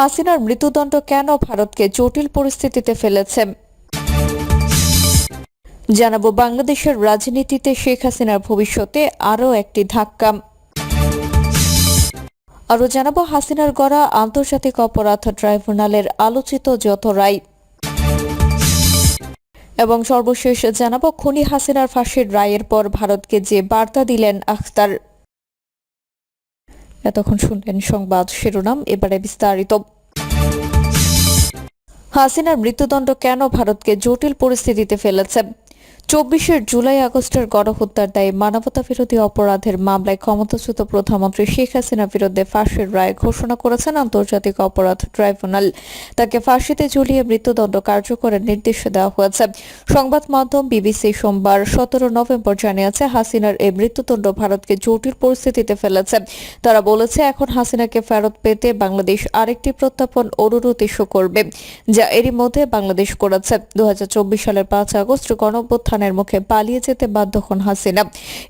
হাসিনার মৃত্যুদণ্ড কেন ভারতকে জটিল পরিস্থিতিতে ফেলেছে? জানাব বাংলাদেশের রাজনীতিতে শেখ হাসিনার ভবিষ্যতে আরও একটি ধাক্কা। আরও জানাব হাসিনার গড়া আন্তর্জাতিক অপরাধ ট্রাইব্যুনালের আলোচিত যত রায়। এবং সর্বশেষ জানাব, খুনি হাসিনার ফাঁসির রায়ের পর ভারতকে যে বার্তা দিলেন আখতার। এতক্ষণ শুনলেন সংবাদ শিরোনাম এবারে বিস্তারিত। হাসিনার মৃত্যুদণ্ড কেন ভারতকে জটিল পরিস্থিতিতে ফেলেছে? চব্বিশের জুলাই আগস্টের গণহত্যার দায়ে মানবতা বিরোধী অপরাধের মামলায় ক্ষমতাচ্যুত প্রধানমন্ত্রী শেখ হাসিনার বিরুদ্ধে ফাঁসির রায় ঘোষণা করেছেন আন্তর্জাতিক অপরাধ ট্রাইব্যুনাল। তাকে ফাঁসিতে ঝুলিয়ে মৃত্যুদণ্ড কার্যকরের নির্দেশ দেওয়া হয়েছে। সংবাদ মাধ্যম বিবিসি সোমবার সতেরো নভেম্বর জানিয়েছে, হাসিনার এই মৃত্যুদণ্ড ভারতকে জটিল পরিস্থিতিতে ফেলেছে। তারা বলেছে, এখন হাসিনাকে ফেরত পেতে বাংলাদেশ আরেকটি প্রত্যাপন অনুরোধ ইস্যু করবে, যা এরই মধ্যে বাংলাদেশ করেছে। দু হাজার চব্বিশ সালের পাঁচ আগস্ট গণঅভ্যুত্থানের মুখে পালিয়ে যেতে বাধ্য হন হাসিনা।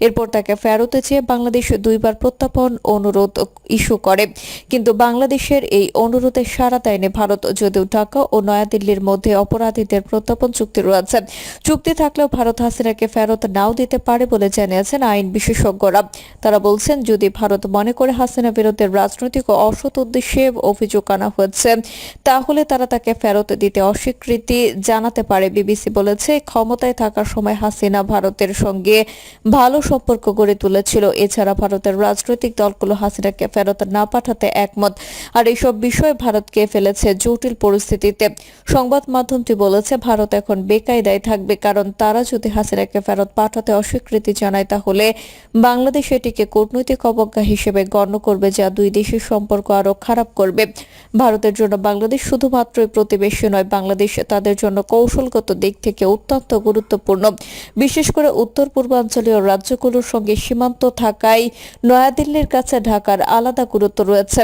এরপর তাকে ফেরতে চেয়ে বাংলাদেশ দুইবার প্রত্যাপন অনুরোধ ইস্যু করে। কিন্তু বাংলাদেশের এই অনুরোধে সাড়া দেয়নি ভারত, যদিও ঢাকা ও নয়াদিল্লির মধ্যে অপরাধীদের প্রত্যাপন চুক্তি রয়েছে। চুক্তি থাকলেও ভারত হাসিনাকে ফেরত নাও দিতে পারে বলে জানিয়েছেন আইন বিশেষজ্ঞরা। তারা বলছেন, যদি ভারত মনে করে হাসিনা বিরুদ্ধে রাজনৈতিক ও অসৎ উদ্দেশ্যে অভিযোগ আনা হয়েছে, তাহলে তারা তাকে ফেরত দিতে অস্বীকৃতি জানাতে পারে। বিবিসি বলেছে, ক্ষমতায় থাকার সময় হাসিনা ভারতের সঙ্গে ভালো সম্পর্ক গড়ে তুলেছিল। এছাড়া ভারতের রাজনৈতিক দলগুলো হাসিনাকে ফেরত না পাঠাতে একমত। আর এইসব বিষয় ভারতকে ফেলেছে জটিল পরিস্থিতিতে। সংবাদ মাধ্যমটি বলেছে, ভারত এখন বেকায়দায় থাকবে, কারণ তারা যদি হাসিনাকে ফেরত পাঠাতে অস্বীকৃতি জানায়, তাহলে বাংলাদেশ এটিকে কূটনৈতিক অবজ্ঞা হিসেবে গণ্য করবে, যা দুই দেশের সম্পর্ক আরও খারাপ করবে। ভারতের জন্য বাংলাদেশ শুধুমাত্রই প্রতিবেশী নয়, বাংলাদেশ তাদের জন্য কৌশলগত দিক থেকে অত্যন্ত গুরুত্বপূর্ণ। বিশেষ করে উত্তর পূর্বাঞ্চলীয় রাজ্যগুলোর সঙ্গে সীমান্ত থাকায় নয়াদিল্লির কাছে ঢাকার আলাদা গুরুত্ব রয়েছে।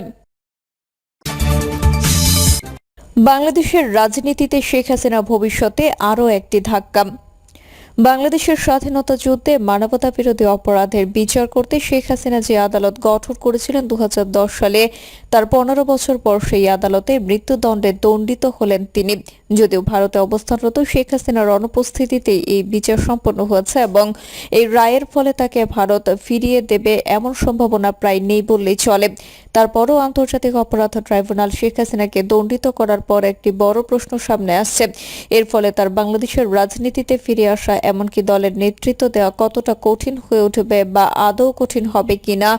বাংলাদেশের রাজনীতিতে শেখ হাসিনা ভবিষ্যতে আরও একটি ধাক্কা। বাংলাদেশের স্বাধীনতা যুদ্ধে মানবতা বিরোধী অপরাধের বিচার করতে শেখ হাসিনা যে আদালত গঠন করেছিলেন দু হাজার দশ সালে, তার পনেরো বছর পর সেই আদালতে মৃত্যুদণ্ডে দণ্ডিত হলেন তিনি। যদিও ভারতে অবস্থানরত শেখ হাসিনার অনুপস্থিতিতে এই বিচার সম্পন্ন হয়েছে এবং এই রায়ের ফলে তাকে ভারত ফিরিয়ে দেবে এমন সম্ভাবনা প্রায় নেই বললেই চলে। তারপরও আন্তর্জাতিক অপরাধ ট্রাইব্যুনাল শেখ হাসিনাকে দণ্ডিত করার পর একটি বড় প্রশ্ন সামনে আসছে। এর ফলে তার বাংলাদেশের রাজনীতিতে ফিরে আসা এমনকি দলের নেতৃত্ব দেওয়া কতটা কঠিন হয়ে উঠবে বা আদৌ কঠিন হবে কিনা,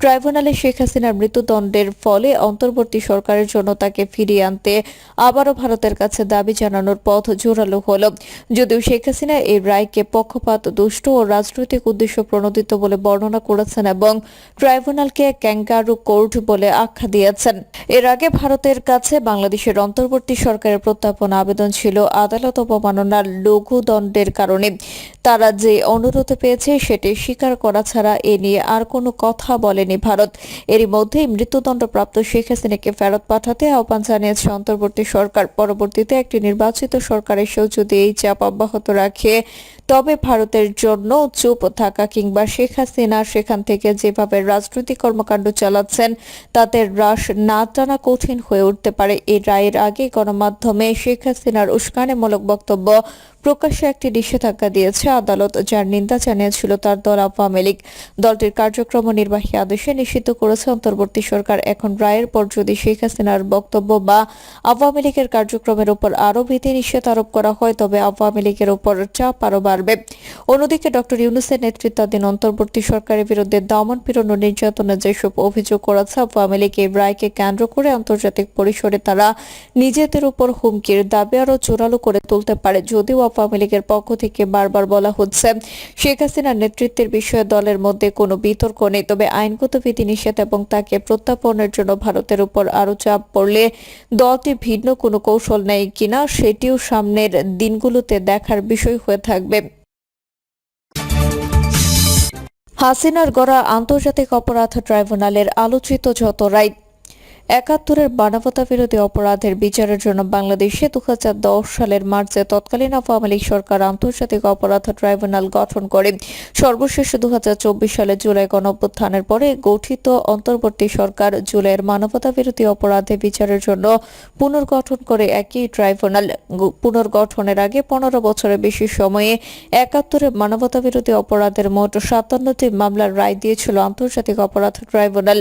ট্রাইব্যুনালে শেখ হাসিনার মৃত্যুদণ্ডের ফলে অন্তর্বর্তী সরকারের জন্য তাকে ফিরিয়ে আনতে আবারও ভারতের কাছে দাবি জানানোর পথ জোরালো হল। যদিও শেখ হাসিনা এই রায়কে পক্ষপাত, দুষ্ট ও রাজনৈতিক উদ্দেশ্য প্রণোদিত বলে বর্ণনা করেছেন এবং ট্রাইব্যুনালকে ক্যাঙ্গারু কোর্ট বলে আখ্যা দিয়েছেন। এর আগে ভারতের কাছে বাংলাদেশের অন্তর্বর্তী সরকারের প্রত্যাপন আবেদন ছিল আদালত অবমাননার লঘু দণ্ডের কারণে। তারা যে অনুরোধ পেয়েছে সেটি স্বীকার করা ছাড়া এ নিয়ে আর কোনো কথা বলেনি ভারত। এরই মধ্যেই মৃত্যুদণ্ডপ্রাপ্ত শেখ হাসিনাকে ফেরত পাঠাতে আহ্বান জানিয়েছে অন্তর্বর্তী সরকার। পরবর্তীতে একটি নির্বাচিত সরকারের এসেও যদি এই চাপ অব্যাহত রাখে তবে ভারতের জন্য চুপ থাকা কিংবা শেখ হাসিনা সেখান থেকে যেভাবে রাজনৈতিক কর্মকাণ্ড চালাচ্ছেন, তাতে হ্রাস না টানা কঠিন হয়ে উঠতে পারে। এই রায়ের আগে গণমাধ্যমে শেখ হাসিনার উস্কানিমূলক বক্তব্য প্রকাশ্যে একটি নিষেধাজ্ঞা দিয়েছে আদালত, যার নিন্দা জানিয়েছিল তার দল আওয়ামী লীগ। দলটির কার্যক্রম নির্বাহী আদেশে নিষিদ্ধ করেছে অন্তর্বর্তী সরকার। এখন রায়ের পর যদি শেখ হাসিনার বক্তব্য বা আওয়ামী লীগের কার্যক্রমের উপর আরও বিধি নিষেধ আরোপ করা হয়, তবে আওয়ামী লীগের উপর চাপ আরও আরও বাড়বে। অন্যদিকে ডক্টর ইউনুসের নেতৃত্বাধীন অন্তর্বর্তী সরকারের বিরুদ্ধে দমন পীড়ন ও নির্যাতনের যেসব অভিযোগ করেছে আওয়ামী লীগ এই রায়কে কেন্দ্র করে আন্তর্জাতিক পরিসরে তারা নিজেদের উপর হুমকির দাবি আরও জোরালো করে তুলতে পারে। যদিও আওয়ামী লীগের পক্ষ থেকে বারবার বলা হচ্ছে, শেখ হাসিনার নেতৃত্বের বিষয়ে দলের মধ্যে কোনো বিতর্ক নেই। তবে আইনগত বিধিনিষেধ এবং তাকে প্রত্যাপনের জন্য ভারতের উপর আরও চাপ পড়লে দলটি ভিন্ন কোনো কৌশল নেই কিনা, সেটিও সামনের দিনগুলোতে দেখার বিষয় হয়ে থাকবে। হাসিনার গড়া আন্তর্জাতিক অপরাধ ট্রাইব্যুনালের আলোচিত যত রায়। একাত্তরের মানবতা বিরোধী অপরাধের বিচারের জন্য বাংলাদেশে দুহাজার দশ সালের মার্চে তৎকালীন আওয়ামী লীগ সরকার আন্তর্জাতিক অপরাধ ট্রাইব্যুনাল গঠন করে। সর্বশেষ দুহাজার চব্বিশ সালে জুলাই গণঅভ্যুত্থানের পরে গঠিত অন্তর্বর্তী সরকার জুলাইয়ের মানবতা বিরোধী অপরাধে বিচারের জন্য পুনর্গঠন করে একই ট্রাইব্যুনাল। পুনর্গঠনের আগে পনেরো বছরের বেশি সময়ে একাত্তরের মানবতা বিরোধী অপরাধের মোট সাতান্নটি মামলার রায় দিয়েছিল আন্তর্জাতিক অপরাধ ট্রাইব্যুনাল।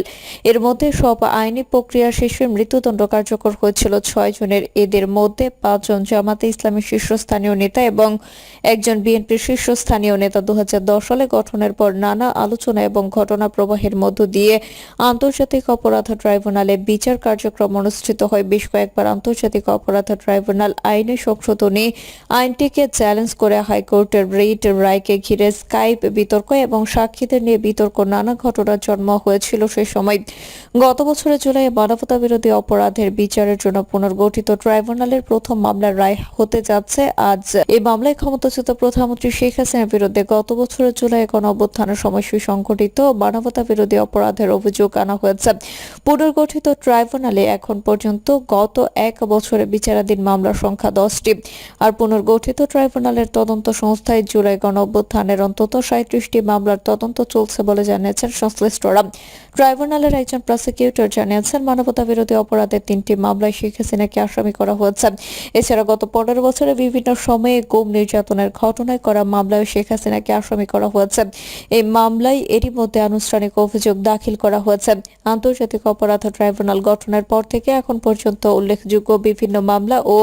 এর মধ্যে সব আইনি প্রক্রিয়া শেষে মৃত্যুদণ্ড কার্যকর হয়েছিল। ছয় জনের এদের মধ্যে পাঁচজন জামাতে ইসলামের শীর্ষস্থানীয় নেতা এবং একজন বিএনপির শীর্ষস্থানীয় নেতা। দু সালে গঠনের পর নানা আলোচনা এবং ঘটনা প্রবাহের মধ্য দিয়ে আন্তর্জাতিক অপরাধ ট্রাইব্যুনালে বিচার কার্যক্রম অনুষ্ঠিত হয়। বেশ কয়েকবার আন্তর্জাতিক অপরাধ ট্রাইব্যুনাল আইনে সংশোধনী আইনটিকে চ্যালেঞ্জ করে হাইকোর্টের রেট রায়কে ঘিরে স্কাইপ বিতর্ক এবং সাক্ষীদের নিয়ে বিতর্ক। নানা ঘটনার জন্ম হয়েছিল সে সময়। গত বছরের জুলাই মানবতা বিরোধী অপরাধের বিচারের জন্য পুনর্গঠিত ট্রাইব্যুনালের প্রথম মামলার রায় হতে যাচ্ছে আজ। এই মামলায় ক্ষমতাচ্যুত প্রধানমন্ত্রী শেখ হাসিনার বিরুদ্ধে গত বছরের জুলাই গণ অভ্যুত্থানের সময় সুসংগঠিত মানবতা বিরোধী অপরাধের অভিযোগ আনা হয়েছে। পুনর্গঠিত ট্রাইব্যুনালে এখন পর্যন্ত গত এক বছরে বিচারাধীন মামলার সংখ্যা দশটি। আর পুনর্গঠিত ট্রাইব্যুনালের তদন্ত সংস্থায় জুলাই গণ অভ্যুত্থানের অন্তত সাঁত্রিশটি মামলার তদন্ত চলছে বলে জানিয়েছেন সংশ্লিষ্টরা। ট্রাইব্যুনালের একজন প্রসিকিউটর জানিয়েছেন মানবতা বিরোধী অপরাধের তিনটি মামলায় শেখ হাসিনাকে আসামি করা হয়েছে। এছাড়া গত পনেরো বছরে বিভিন্ন সময়ে গুম নির্যাতনের ঘটনায় করা মামলায় শেখ হাসিনাকে আসামি করা হয়েছে। এই মামলায় এরই মধ্যে আনুষ্ঠানিক অভিযোগ দাখিল করা হয়েছে। আন্তর্জাতিক অপরাধ ট্রাইব্যুনাল গঠনের পর থেকে এখন পর্যন্ত উল্লেখযোগ্য বিভিন্ন মামলা ও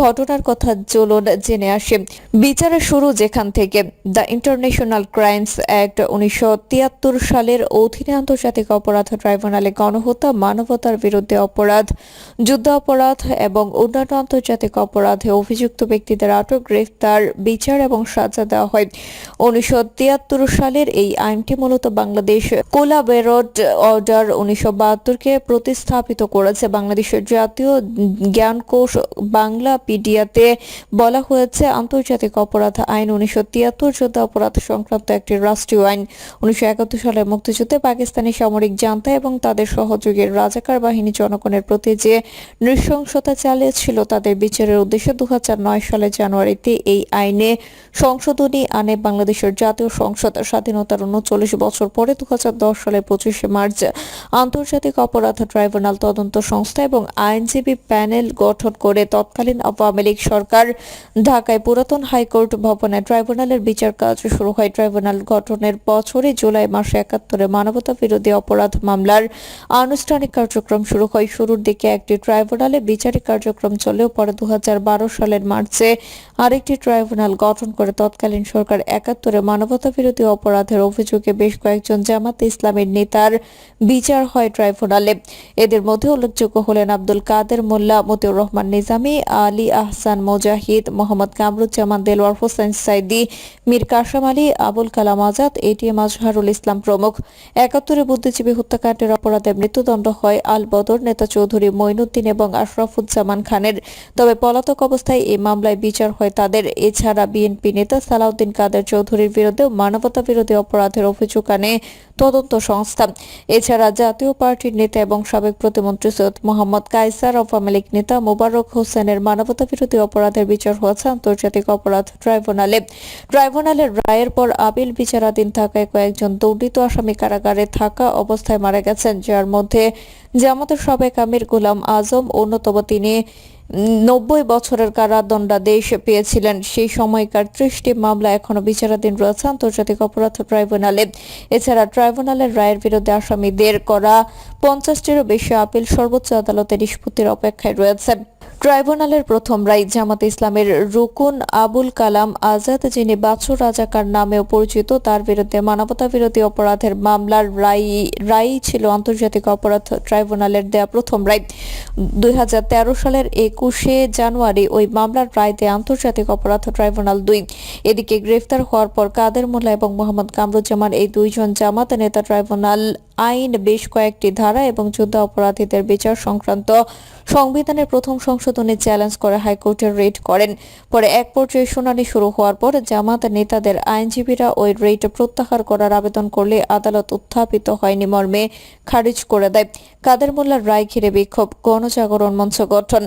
ঘটনার কথা চলুন জেনে আসে। বিচারের শুরু যেখান থেকে। দ্য ইন্টারন্যাশনাল ক্রাইমস অ্যাক্ট উনিশশো তিয়াত্তর সালের অধীনে আন্তর্জাতিক অপরাধ ট্রাইব্যুনালে গণহত্যা মানবতার বিরুদ্ধে অপরাধ, যুদ্ধ অপরাধ এবং অন্যান্য আন্তর্জাতিক অপরাধে অভিযুক্ত ব্যক্তিদের আটক, গ্রেফতার, বিচার এবং সাজা দেওয়া হয়। উনিশশো তিয়াত্তর সালের এই আইনটি মূলত বাংলাদেশ কোলাবেরট অর্ডার উনিশশো বাহাত্তরকে প্রতিস্থাপিত করেছে। বাংলাদেশের জাতীয় জ্ঞানকোষ বাংলা পিডিয়াতে বলা হয়েছে, আন্তর্জাতিক অপরাধ আইন উনিশশো তিয়াত্তর, যুদ্ধ অপরাধ সংক্রান্ত একটি রাষ্ট্রীয় আইন। উনিশশো সালের মুক্তিযুদ্ধে পাকিস্তানি সামরিক জান্তা এবং তাদের সহযোগীর রাজাকার বাহিনী জনগণের প্রতি যে নৃশংসতা চালিয়েছিল তাদের বিচারের উদ্দেশ্যে দু সালে জানুয়ারিতে এই আইনে সংশোধনী আনে বাংলাদেশের জাতীয় সংসদ স্বাধীনতার উনচল্লিশ বছর পরে দু সালের পঁচিশে মার্চ আন্তর্জাতিক অপরাধ ট্রাইব্যুনাল তদন্ত সংস্থা এবং আইনজীবী প্যানেল গঠন করে তৎকালীন আওয়ামী লীগ সরকার ঢাকায় পুরাতন হাইকোর্ট ভবনে ট্রাইব্যুনালের বিচার কাজ শুরু হয়। ট্রাইব্যুনাল গঠনের বছরে জুলাই মাসে একাত্তরে মানবতা বিরোধী অপরাধ মামলার আনুষ্ঠানিক কার্যক্রম শুরু হয় শুরুর দিকে একটি ট্রাইব্যুনালে বিচারিক কার্যক্রম চলেও পরে দু সালের মার্চে আরেকটি ট্রাইব্যুনাল গঠন করে তৎকালীন সরকার একাত্তরে মানবতা বিরোধী অপরাধের অভিযোগে বেশ কয়েকজন জামাত ইসলামের নেতার বিচার হয় ট্রাইব্যুনালে। এদের মধ্যে উল্লেখযোগ্য হলেন আব্দুল কাদের মোল্লা, মতিউর রহমান নিজামী, আলী আহসান মোজাহিদ, মোহাম্মদ কামরুজ্জামান, দেলোয়ার হোসেন সাইদি, মীর কাশাম আলী, আবুল কালাম আজাদ এটিএম আজহারুল ইসলাম প্রমুখ। একাত্তরে বুদ্ধিজীবী হত্যাকাণ্ডের অপরাধে মৃত্যুদণ্ড হয় আল বদর নেতা চৌধুরী মঈনুদ্দিন এবং আশরাফুজ্জামান খানের। তবে পলাতক অবস্থায় এই মামলায় বিচার হয় তাদের। এছাড়া বিএনপি নেতা সালাউদ্দিন কাদের চৌধুরীর বিরুদ্ধেও মানবতা বিরোধী অপরাধের অভিযোগ আনে তদন্ত সংস্থা। এছাড়া জাতীয় পার্টির নেতা এবং সাবেক প্রতিমন্ত্রী সৈয়দ মোহাম্মদ কাইসার আওয়ামী লীগ নেতা মোবারক হোসেনের মানবতা বিরোধী অপরাধের বিচার হয়েছে আন্তর্জাতিক অপরাধ ট্রাইব্যুনালে। ট্রাইব্যুনালের রায়ের পর আপিল বিচারাধীন থাকায় কয়েকজন দণ্ডিত আসামি কারাগারে থাকা অবস্থায় মারা গেছেন, যার মধ্যে জামাতের সাবেক আমির গোলাম আজম, অন্যতম তিনি নব্বই বছরের কারাদণ্ডাদেশ পেয়েছিলেন। সেই সময়কার ত্রিশটি মামলা এখনও বিচারাধীন রয়েছে আন্তর্জাতিক অপরাধ ট্রাইব্যুনালে। এছাড়া ট্রাইব্যুনালের রায়ের বিরুদ্ধে আসামিদের করা পঞ্চাশটিরও বেশি আপিল সর্বোচ্চ আদালতে নিষ্পত্তির অপেক্ষায় রয়েছে। ট্রাইব্যুনালের প্রথম রায় জামাত ইসলামের রুকুন আবুল কালাম আজাদ, যিনি বাছুর রাজাকার নামেও পরিচিত, তার বিরুদ্ধে মানবতা বিরোধী অপরাধের মামলার রায়, রায়ই ছিল আন্তর্জাতিক অপরাধ ট্রাইব্যুনালের দেয়া প্রথম রায়। দুই হাজার তেরো সালের একুশে জানুয়ারি ওই মামলার রায় দেয় আন্তর্জাতিক অপরাধ ট্রাইব্যুনাল দুই। এদিকে গ্রেফতার হওয়ার পর কাদের মোল্লা এবং মোহাম্মদ কামরুজ্জামান এই দুইজন জামাত নেতা ট্রাইব্যুনাল আইন বেশ কয়েকটি ধারা এবং যুদ্ধ অপরাধীদের বিচার সংক্রান্ত সংবিধানের প্রথম সংশোধনী চ্যালেঞ্জ করে হাইকোর্টের রেড করেন। পরে এক পর্যায়ে শুনানি শুরু হওয়ার পর জামাত নেতাদের আইনজীবীরা ওই রেড প্রত্যাহার করার আবেদন করলে আদালত উত্থাপিত হয়নি মর্মে খারিজ করে দেয়। কাদের মোল্লার রায় ঘিরে বিক্ষোভ, গণজাগরণ মঞ্চ গঠন।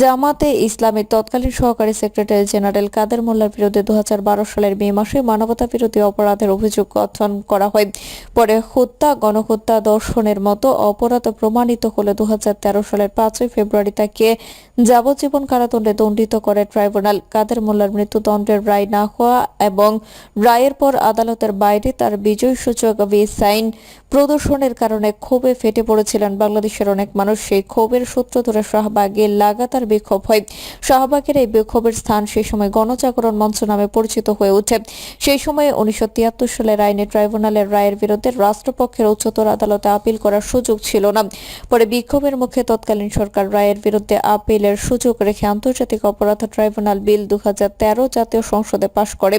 জামাতে ইসলামের তৎকালীন সহকারী সেক্রেটারি জেনারেল কাদের মোল্লার বিরুদ্ধে দুহাজার বারো সালের মে মাসে মানবতা বিরোধী অপরাধের অভিযোগ গঠন করা হয়। পরে হত্যা, গণহত্যা দর্শনের মতো অপরাধ প্রমাণিত হলে দুহাজার তেরো সালের পাঁচই ফেব্রুয়ারি তাকে যাবজ্জীবন কারাদণ্ডে দণ্ডিত করে ট্রাইব্যুনাল। কাদের মোল্লার মৃত্যুদণ্ডের রায় না হওয়া এবং রায়ের পর আদালতের বাইরে তার বিজয় সূচক ভি সাইন প্রদর্শনের কারণে ক্ষোভে ফেটে পড়েছিলেন বাংলাদেশের অনেক মানুষ সেই ক্ষোভের সূত্র ধরে শাহবাগে লাগাতার বিক্ষোভ হয়। শাহবাগের এই বিক্ষোভের স্থান সেই সময় গণজাগরণ মঞ্চ নামে পরিচিত হয়ে ওঠে। সেই সময়ে উনিশশো তিয়াত্তর সালের আইনে ট্রাইব্যুনালের রায়ের বিরুদ্ধে রাষ্ট্রপক্ষের উচ্চতর আদালতে আপিল করার সুযোগ ছিল না। পরে বিক্ষোভের মুখে তৎকালীন সরকার রায়ের বিরুদ্ধে আপিলের সুযোগ রেখে আন্তর্জাতিক অপরাধ ট্রাইব্যুনাল বিল দু হাজার তেরো জাতীয় সংসদে পাশ করে।